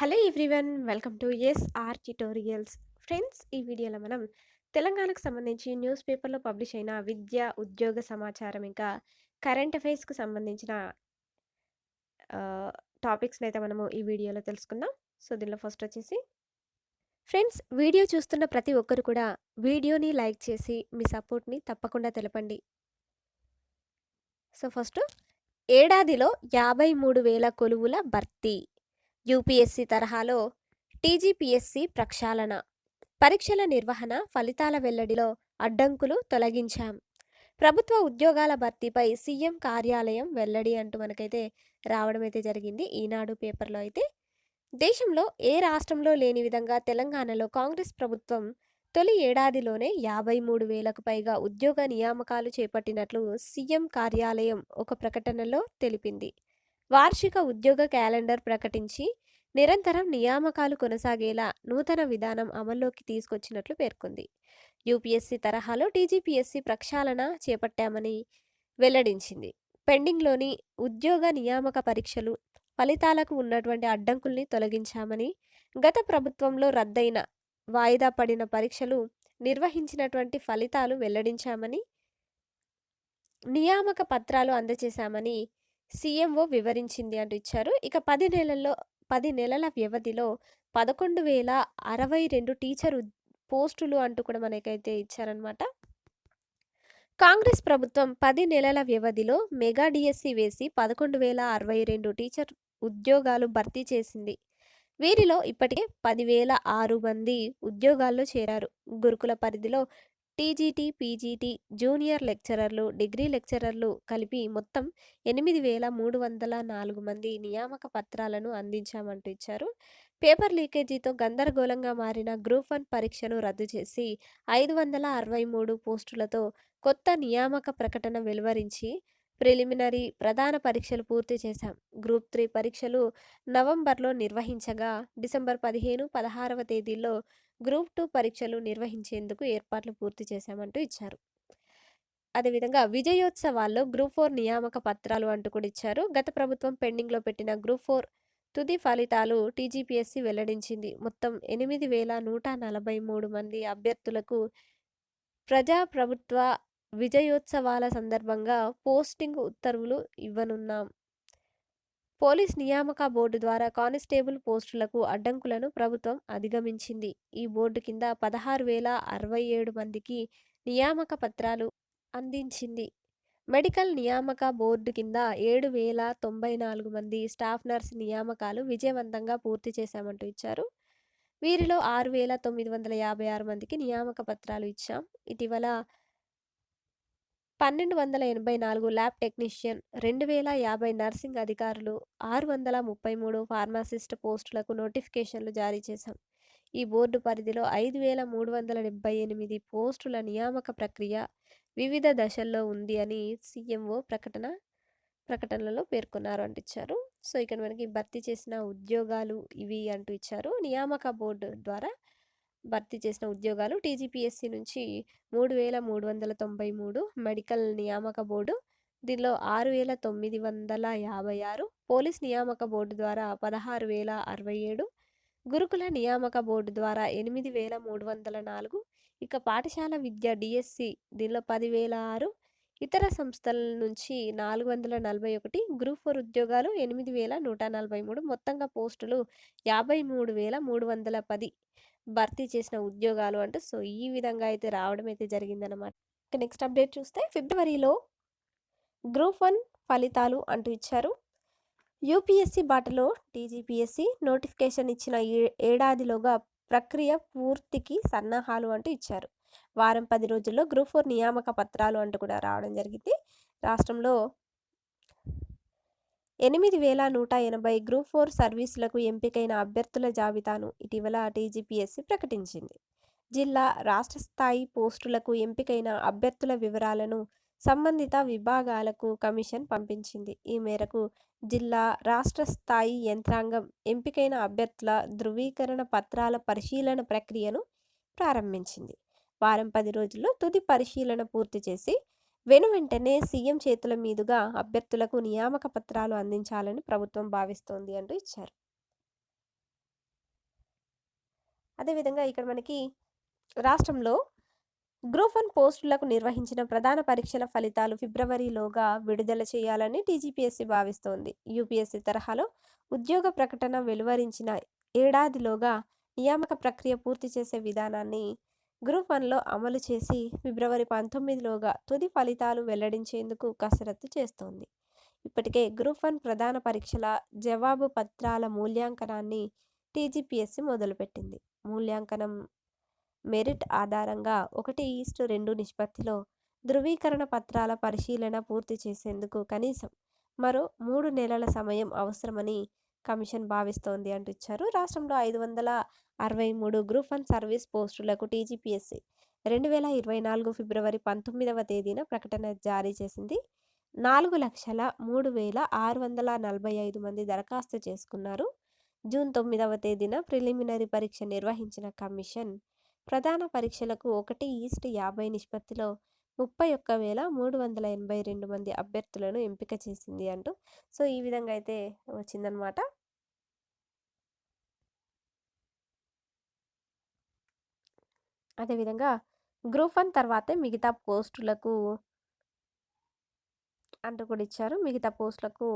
Hello everyone welcome to S R tutorials. Friends ఈ వీడియోలో మనం తెలంగాణకు సంబంధించి న్యూస్ పేపర్లో పబ్లిష్ అయిన విద్య ఉద్యోగ సమాచారం ఇంకా కరెంట్ అఫైర్స్కు సంబంధించిన టాపిక్స్ని అయితే మనము ఈ వీడియోలో తెలుసుకుందాం. సో దీనిలో ఫస్ట్ వచ్చేసి ఫ్రెండ్స్ వీడియో చూస్తున్న ప్రతి ఒక్కరు కూడా వీడియోని లైక్ చేసి మీ సపోర్ట్ని తప్పకుండా తెలపండి. సో ఫస్ట్ ఏడాదిలో యాభై మూడు వేల కొలువుల భర్తీ. యూపీఎస్సీ తరహాలో టీజీపీఎస్సీ ప్రక్షాళన. పరీక్షల నిర్వహణ ఫలితాల వెల్లడిలో అడ్డంకులు తొలగించాం. ప్రభుత్వ ఉద్యోగాల భర్తీపై సీఎం కార్యాలయం వెల్లడి అంటూ మనకైతే రావడం అయితే జరిగింది. ఈనాడు పేపర్లో అయితే దేశంలో ఏ రాష్ట్రంలో లేని విధంగా తెలంగాణలో కాంగ్రెస్ ప్రభుత్వం తొలి ఏడాదిలోనే యాభై మూడు వేలకు పైగా ఉద్యోగ నియామకాలు చేపట్టినట్లు సీఎం కార్యాలయం ఒక ప్రకటనలో తెలిపింది. వార్షిక ఉద్యోగ క్యాలెండర్ ప్రకటించి నిరంతరం నియామకాలు కొనసాగేలా నూతన విధానం అమల్లోకి తీసుకొచ్చినట్లు పేర్కొంది. యూపీఎస్సీ తరహాలో టీజీపీఎస్సీ ప్రక్షాళన చేపట్టామని వెల్లడించింది. పెండింగ్లోని ఉద్యోగ నియామక పరీక్షలు ఫలితాలకు ఉన్నటువంటి అడ్డంకుల్ని తొలగించామని గత ప్రభుత్వంలో రద్దయిన వాయిదా పడిన పరీక్షలు నిర్వహించినటువంటి ఫలితాలు వెల్లడించామని నియామక పత్రాలు అందజేశామని సీఎంఓ వివరించింది అంటూ ఇచ్చారు. ఇక పది నెలల్లో పది నెలల వ్యవధిలో పదకొండు వేల అరవై రెండు టీచర్ పోస్టులు అంటూ కూడా మనకైతే ఇచ్చారనమాట కాంగ్రెస్ ప్రభుత్వం పది నెలల వ్యవధిలో మెగా డిఎస్సి వేసి పదకొండు వేల అరవై రెండు టీచర్ ఉద్యోగాలు భర్తీ చేసింది. వీరిలో ఇప్పటికే పదివేల ఆరు మంది ఉద్యోగాల్లో చేరారు. గురుకుల పరిధిలో టీజీటీ పీజీటీ జూనియర్ లెక్చరర్లు డిగ్రీ లెక్చరర్లు కలిపి మొత్తం ఎనిమిది వేల మూడు వందల నాలుగు మంది నియామక పత్రాలను అందించామంటూ ఇచ్చారు. పేపర్ లీకేజీతో గందరగోళంగా మారిన గ్రూప్ వన్ పరీక్షను రద్దు చేసి ఐదు వందల అరవై మూడు పోస్టులతో కొత్త నియామక ప్రకటన వెలువరించి ప్రిలిమినరీ ప్రధాన పరీక్షలు పూర్తి చేశాం. గ్రూప్ త్రీ పరీక్షలు నవంబర్లో నిర్వహించగా డిసెంబర్ పదిహేను పదహారవ తేదీల్లో గ్రూప్ టూ పరీక్షలు నిర్వహించేందుకు ఏర్పాట్లు పూర్తి చేశామంటూ ఇచ్చారు. అదేవిధంగా విజయోత్సవాల్లో గ్రూప్ ఫోర్ నియామక పత్రాలు అంటూ కూడా ఇచ్చారు. గత ప్రభుత్వం పెండింగ్లో పెట్టిన గ్రూప్ ఫోర్ తుది ఫలితాలు టీజీపీఎస్సీ వెల్లడించింది. మొత్తం ఎనిమిది వేల నూట నలభై మూడు మంది అభ్యర్థులకు ప్రజా ప్రభుత్వ విజయోత్సవాల సందర్భంగా పోస్టింగ్ ఉత్తర్వులు ఇవ్వనున్నాం. పోలీస్ నియామక బోర్డు ద్వారా కానిస్టేబుల్ పోస్టులకు అడ్డంకులను ప్రభుత్వం అధిగమించింది. ఈ బోర్డు కింద పదహారు వేల అరవై ఏడు మందికి నియామక పత్రాలు అందించింది. మెడికల్ నియామక బోర్డు కింద ఏడు వేల తొంభై నాలుగు మంది స్టాఫ్ నర్స్ నియామకాలు విజయవంతంగా పూర్తి చేశామంటూ ఇచ్చారు. వీరిలో ఆరు వేల తొమ్మిది వందల యాభై ఆరు మందికి నియామక పత్రాలు ఇచ్చాం. ఇటీవల పన్నెండు వందల ఎనభై నాలుగు ల్యాబ్ టెక్నీషియన్ రెండు వేల యాభై నర్సింగ్ అధికారులు ఆరు వందల ముప్పై మూడు ఫార్మాసిస్ట్ పోస్టులకు నోటిఫికేషన్లు జారీ చేశాం. ఈ బోర్డు పరిధిలో ఐదు వేల మూడు వందల డెబ్బై ఎనిమిది పోస్టుల నియామక ప్రక్రియ వివిధ దశల్లో ఉంది అని సీఎంఓ ప్రకటన ప్రకటనలో పేర్కొన్నారు అంటూ ఇచ్చారు సో ఇక్కడ మనకి భర్తీ చేసిన ఉద్యోగాలు ఇవి అంటూ ఇచ్చారు. నియామక బోర్డు ద్వారా భర్తీ చేసిన ఉద్యోగాలు టీజీపీఎస్సీ నుంచి మూడు వేల మూడు వందల తొంభై మూడు మెడికల్ నియామక బోర్డు దీనిలో ఆరు వేల తొమ్మిది వందల యాభై ఆరు పోలీస్ నియామక బోర్డు ద్వారా పదహారు వేల అరవై ఏడు గురుకుల నియామక బోర్డు ద్వారా ఎనిమిది వేల మూడు వందల నాలుగు ఇక పాఠశాల విద్య డిఎస్సి దీనిలో పదివేల ఆరు ఇతర సంస్థల నుంచి నాలుగు వందల నలభై ఒకటి గ్రూప్ ఫోర్ ఉద్యోగాలు ఎనిమిది వేల నూట నలభై మూడు మొత్తంగా పోస్టులు యాభై మూడు వేల మూడు వందల పది. భర్తీ చేసిన ఉద్యోగాలు అంటూ సో ఈ విధంగా అయితే రావడం అయితే జరిగిందనమాట నెక్స్ట్ అప్డేట్ చూస్తే ఫిబ్రవరిలో గ్రూప్ వన్ ఫలితాలు అంటూ ఇచ్చారు. యూపీఎస్సీ బాటలో టీజీపీఎస్సీ నోటిఫికేషన్ ఇచ్చిన ఏడాదిలోగా ప్రక్రియ పూర్తికి సన్నాహాలు అంటూ ఇచ్చారు. వారం పది రోజుల్లో గ్రూప్ ఫోర్ నియామక పత్రాలు అంటూ కూడా రావడం జరిగింది. రాష్ట్రంలో ఎనిమిది వేల నూట ఎనభై గ్రూప్ ఫోర్ సర్వీసులకు ఎంపికైన అభ్యర్థుల జాబితాను ఇటీవల టీజీపీఎస్సీ ప్రకటించింది. జిల్లా రాష్ట్ర స్థాయి పోస్టులకు ఎంపికైన అభ్యర్థుల వివరాలను సంబంధిత విభాగాలకు కమిషన్ పంపించింది. ఈ మేరకు జిల్లా రాష్ట్ర స్థాయి యంత్రాంగం ఎంపికైన అభ్యర్థుల ధృవీకరణ పత్రాల పరిశీలన ప్రక్రియను ప్రారంభించింది. వారం పది రోజుల్లో తుది పరిశీలన పూర్తి చేసి వెను వెంటనే సీఎం చేతుల మీదుగా అభ్యర్థులకు నియామక పత్రాలు అందించాలని ప్రభుత్వం భావిస్తోంది అంటూ ఇచ్చారు. అదేవిధంగా ఇక్కడ మనకి రాష్ట్రంలో గ్రూప్ వన్ పోస్టులకు నిర్వహించిన ప్రధాన పరీక్షల ఫలితాలు ఫిబ్రవరిలోగా విడుదల చేయాలని టీజీపీఎస్సీ భావిస్తోంది. యూపీఎస్సీ తరహాలో ఉద్యోగ ప్రకటన వెలువరించిన ఏడాదిలోగా నియామక ప్రక్రియ పూర్తి చేసే విధానాన్ని గ్రూప్ వన్లో అమలు చేసి ఫిబ్రవరి పంతొమ్మిదిలోగా తుది ఫలితాలు వెల్లడించేందుకు కసరత్తు చేస్తోంది. ఇప్పటికే గ్రూప్ వన్ ప్రధాన పరీక్షల జవాబు పత్రాల మూల్యాంకనాన్ని టీజీపీఎస్సీ మొదలుపెట్టింది. మూల్యాంకనం మెరిట్ ఆధారంగా ఒకటి ఈస్టు రెండు నిష్పత్తిలో ధృవీకరణ పత్రాల పరిశీలన పూర్తి చేసేందుకు కనీసం మరో మూడు నెలల సమయం అవసరమని కమిషన్ భావిస్తోంది అంటూ ఇచ్చారు రాష్ట్రంలో ఐదు వందల అరవై మూడు గ్రూప్ వన్ సర్వీస్ పోస్టులకు టీజీపీఎస్సీ రెండు వేల ఇరవై నాలుగు ఫిబ్రవరి పంతొమ్మిదవ తేదీన ప్రకటన జారీ చేసింది. నాలుగు లక్షల మూడు వేల ఆరు వందల నలభై ఐదు మంది దరఖాస్తు చేసుకున్నారు. జూన్ తొమ్మిదవ తేదీన ప్రిలిమినరీ పరీక్ష నిర్వహించిన కమిషన్ ప్రధాన పరీక్షలకు ఒకటి ఈస్ట్ యాభై నిష్పత్తిలో ముప్పై ఒక్క వేల మూడు వందల ఎనభై రెండు మంది అభ్యర్థులను ఎంపిక చేసింది అంటూ. సో ఈ విధంగా అయితే వచ్చిందనమాట అదేవిధంగా గ్రూప్ వన్ తర్వాతే మిగతా పోస్టులకు అంటూ కూడా ఇచ్చారు. మిగతా పోస్టులకు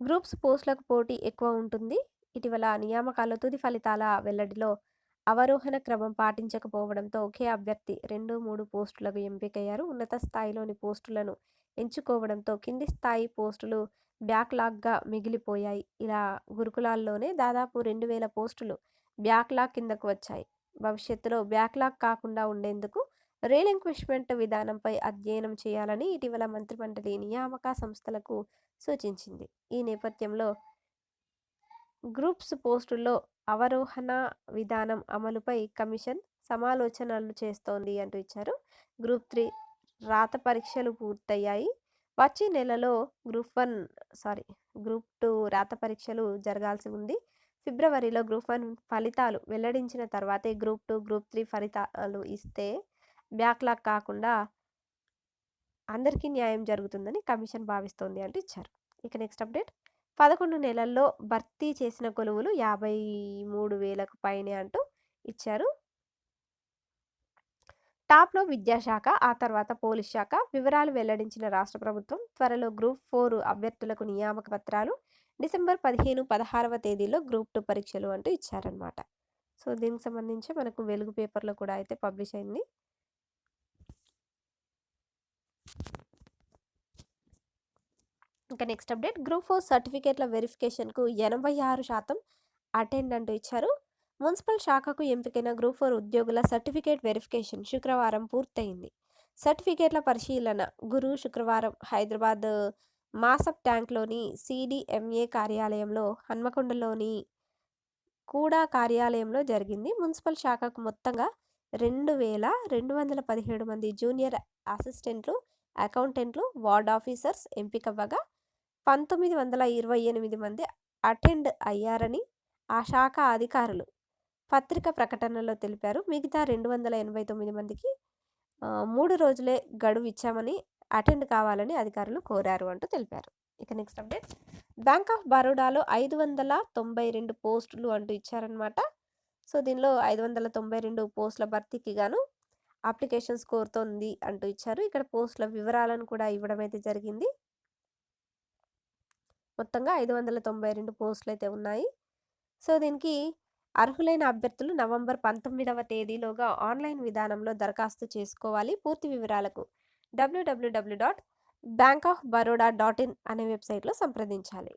గ్రూప్స్ పోస్టులకు పోటీ ఎక్కువ ఉంటుంది. ఇటీవల నియామకాల తుది ఫలితాల వెల్లడిలో అవరోహణ క్రమం పాటించకపోవడంతో ఒకే అభ్యర్థి రెండు మూడు పోస్టులకు ఎంపికయ్యారు. ఉన్నత స్థాయిలోని పోస్టులను ఎంచుకోవడంతో కింది స్థాయి పోస్టులు బ్యాక్లాగ్గా మిగిలిపోయాయి. ఇలా గురుకులాల్లోనే దాదాపు రెండు వేల పోస్టులు బ్యాక్లాగ్ కిందకు వచ్చాయి. భవిష్యత్తులో బ్యాక్లాగ్ కాకుండా ఉండేందుకు రీలింక్విష్మెంట్ విధానంపై అధ్యయనం చేయాలని ఇటీవల మంత్రిమండలి నియామక సంస్థలకు సూచించింది. ఈ నేపథ్యంలో గ్రూప్స్ పోస్టుల్లో అవరోహణ విధానం అమలుపై కమిషన్ సమాలోచనలు చేస్తోంది అంటూ ఇచ్చారు. గ్రూప్ త్రీ రాత పరీక్షలు పూర్తయ్యాయి. వచ్చే నెలలో group one sorry group two రాత పరీక్షలు జరగాల్సి ఉంది. ఫిబ్రవరిలో గ్రూప్ వన్ ఫలితాలు వెల్లడించిన తర్వాతే గ్రూప్ టూ గ్రూప్ త్రీ ఫలితాలు ఇస్తే బ్యాక్లాగ్ కాకుండా అందరికీ న్యాయం జరుగుతుందని కమిషన్ భావిస్తోంది అంటూ ఇచ్చారు. ఇక నెక్స్ట్ అప్డేట్. పదకొండు నెలల్లో భర్తీ చేసిన కొలువులు యాభై మూడు వేలకు పైనే అంటూ ఇచ్చారు. టాప్లో విద్యాశాఖ ఆ తర్వాత పోలీస్ శాఖ వివరాలు వెల్లడించిన రాష్ట్ర ప్రభుత్వం త్వరలో గ్రూప్ ఫోర్ అభ్యర్థులకు నియామక పత్రాలు డిసెంబర్ పదిహేను పదహారవ తేదీలో గ్రూప్ టూ పరీక్షలు అంటూ ఇచ్చారనమాట సో దీనికి సంబంధించి మనకు వెలుగు పేపర్లో కూడా అయితే పబ్లిష్ అయింది. ఇంకా నెక్స్ట్ అప్డేట్. గ్రూప్ ఫోర్ సర్టిఫికేట్ల వెరిఫికేషన్కు ఎనభై ఆరు శాతం అటెండ్ అంటూ ఇచ్చారు. మున్సిపల్ శాఖకు ఎంపికైన గ్రూప్ ఫోర్ ఉద్యోగుల సర్టిఫికేట్ వెరిఫికేషన్ శుక్రవారం పూర్తయింది. సర్టిఫికేట్ల పరిశీలన గురు శుక్రవారం హైదరాబాద్ మాసప్ ట్యాంక్లోని సిడిఎంఏ కార్యాలయంలో హన్మకొండలోని కూడా కార్యాలయంలో జరిగింది. మున్సిపల్ శాఖకు మొత్తంగా రెండు వేల రెండు వందల పదిహేడు మంది జూనియర్ అసిస్టెంట్లు అకౌంటెంట్లు వార్డ్ ఆఫీసర్స్ ఎంపికవ్వగా పంతొమ్మిది వందల ఇరవై ఎనిమిది మంది అటెండ్ అయ్యారని ఆ శాఖ అధికారులు పత్రిక ప్రకటనలో తెలిపారు. మిగతా రెండు వందల ఎనభై తొమ్మిది మందికి మూడు రోజులే గడువు ఇచ్చామని అటెండ్ కావాలని అధికారులు కోరారు అంటూ తెలిపారు. ఇక నెక్స్ట్ అప్డేట్. బ్యాంక్ ఆఫ్ బరోడాలో ఐదు వందల తొంభై రెండు పోస్టులు అంటూ ఇచ్చారనమాట సో దీనిలో ఐదు వందల తొంభై రెండు పోస్టుల భర్తీకి గాను అప్లికేషన్స్ కోరుతోంది అంటూ ఇచ్చారు. ఇక్కడ పోస్టుల వివరాలను కూడా ఇవ్వడం అయితే జరిగింది. మొత్తంగా ఐదు వందల తొంభై రెండు పోస్టులు అయితే ఉన్నాయి. సో దీనికి అర్హులైన అభ్యర్థులు నవంబర్ పంతొమ్మిదవ తేదీలోగా ఆన్లైన్ విధానంలో దరఖాస్తు చేసుకోవాలి. పూర్తి వివరాలకు W W W dot bank of Baroda dot in అనే వెబ్సైట్లో సంప్రదించాలి.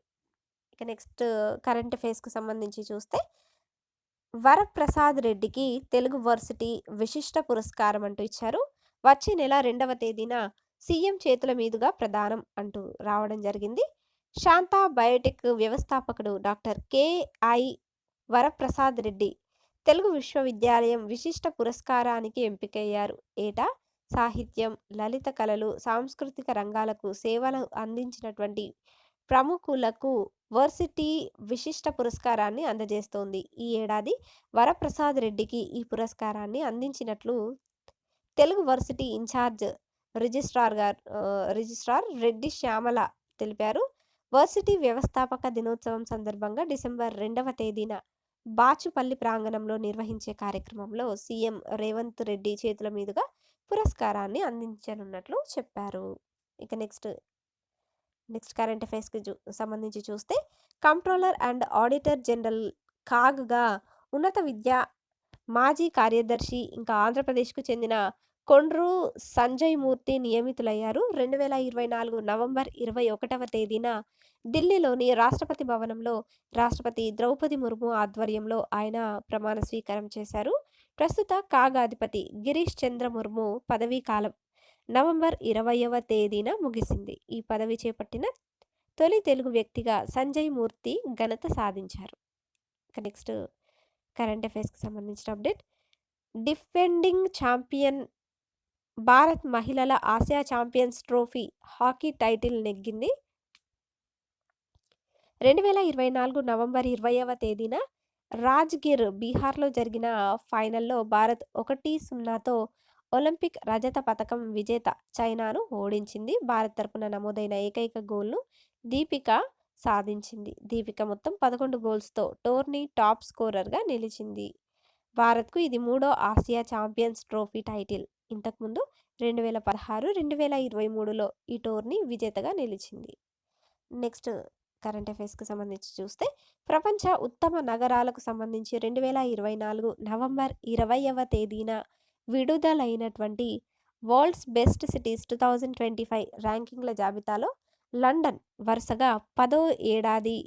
ఇక నెక్స్ట్ కరెంట్ అఫైర్స్కి సంబంధించి చూస్తే వరప్రసాద్ రెడ్డికి తెలుగు వర్సిటీ విశిష్ట పురస్కారం అంటూ ఇచ్చారు. వచ్చే నెల రెండవ తేదీన సీఎం చేతుల మీదుగా ప్రదానం అంటూ రావడం జరిగింది. శాంతా బయోటెక్ వ్యవస్థాపకుడు డాక్టర్ కేఐ వరప్రసాద్ రెడ్డి తెలుగు విశ్వవిద్యాలయం విశిష్ట పురస్కారానికి ఎంపికయ్యారు. ఏటా? సాహిత్యం లలిత కళలు సాంస్కృతిక రంగాలకు సేవలు అందించినటువంటి ప్రముఖులకు వర్సిటీ విశిష్ట పురస్కారాన్ని అందజేస్తోంది. ఈ ఏడాది వరప్రసాద్ రెడ్డికి ఈ పురస్కారాన్ని అందించినట్లు Telugu varsity in charge registrar గారు రిజిస్ట్రార్ రెడ్డి శ్యామల తెలిపారు. వర్సిటీ వ్యవస్థాపక దినోత్సవం సందర్భంగా డిసెంబర్ రెండవ తేదీన బాచుపల్లి ప్రాంగణంలో నిర్వహించే కార్యక్రమంలో సీఎం రేవంత్ రెడ్డి చేతుల మీదుగా పురస్కారాన్ని అందించనున్నట్లు చెప్పారు. ఇక నెక్స్ట్ నెక్స్ట్ కరెంట్ అఫైర్స్కి సంబంధించి చూస్తే కంట్రోలర్ అండ్ ఆడిటర్ జనరల్ కాగ్గా ఉన్నత విద్య మాజీ కార్యదర్శి ఇంకా ఆంధ్రప్రదేశ్కు చెందిన కొండ్రు సంజయ్ మూర్తి నియమితులయ్యారు. రెండు వేల ఇరవై నాలుగు నవంబర్ ఇరవై ఒకటవ తేదీన ఢిల్లీలోని రాష్ట్రపతి భవనంలో రాష్ట్రపతి ద్రౌపది ముర్ము ఆధ్వర్యంలో ఆయన ప్రమాణ స్వీకారం చేశారు. ప్రస్తుత కాగాధిపతి గిరీష్ చంద్ర ముర్ము పదవీ కాలం నవంబర్ ఇరవైవ తేదీన ముగిసింది. ఈ పదవి చేపట్టిన తొలి తెలుగు వ్యక్తిగా సంజయ్ మూర్తి ఘనత సాధించారు. ఇక నెక్స్ట్ కరెంట్ అఫైర్స్కి సంబంధించిన అప్డేట్. డిఫెండింగ్ ఛాంపియన్ భారత్ మహిళల Asia champions trophy hockey title నెగ్గింది. రెండు వేల ఇరవై నాలుగు నవంబర్ ఇరవైవ తేదీన రాజ్గిర్ బీహార్లో జరిగిన ఫైనల్లో భారత్ ఒకటి సున్నాతో ఒలింపిక్ రజత పథకం విజేత చైనాను ఓడించింది. భారత్ తరపున నమోదైన ఏకైక గోల్ను దీపిక సాధించింది. దీపిక మొత్తం పదకొండు గోల్స్తో టోర్నీ టాప్ స్కోరర్గా నిలిచింది. భారత్కు ఇది మూడో ఆసియా ఛాంపియన్స్ ట్రోఫీ టైటిల్. ఇంతకుముందు రెండు వేల పదహారు రెండు వేల ఇరవై మూడులో ఈ టోర్నీ విజేతగా నిలిచింది. నెక్స్ట్ కరెంట్ అఫైర్స్కి సంబంధించి చూస్తే ప్రపంచ ఉత్తమ నగరాలకు సంబంధించి రెండు వేల ఇరవై నాలుగు నవంబర్ ఇరవైవ తేదీన విడుదలైనటువంటి world's best cities two thousand twenty five ర్యాంకింగ్ల జాబితాలో లండన్ వరుసగా పదో ఏడాది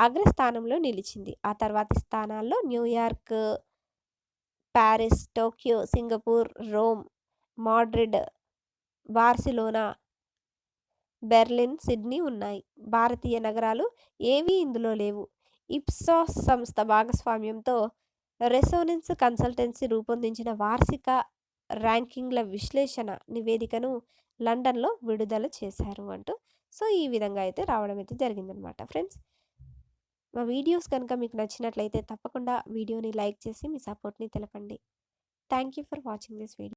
అగ్రస్థానంలో నిలిచింది. ఆ తర్వాతి స్థానాల్లో New York Paris Tokyo Singapore Rome Madrid Barcelona Berlin Sydney ఉన్నాయి. భారతీయ నగరాలు ఏవీ ఇందులో లేవు. ఇప్సాస్ సంస్థ భాగస్వామ్యంతో రెసోనెన్స్ కన్సల్టెన్సీ రూపొందించిన వార్షిక ర్యాంకింగ్ల విశ్లేషణ నివేదికను లండన్లో విడుదల చేశారు అంటూ సో ఈ విధంగా అయితే రావడం అయితే జరిగిందనమాట ఫ్రెండ్స్. మా వీడియోస్ కనుక మీకు నచ్చినట్లయితే తప్పకుండా వీడియోని లైక్ చేసి మీ సపోర్ట్ని తెలపండి. Thank you for watching this video.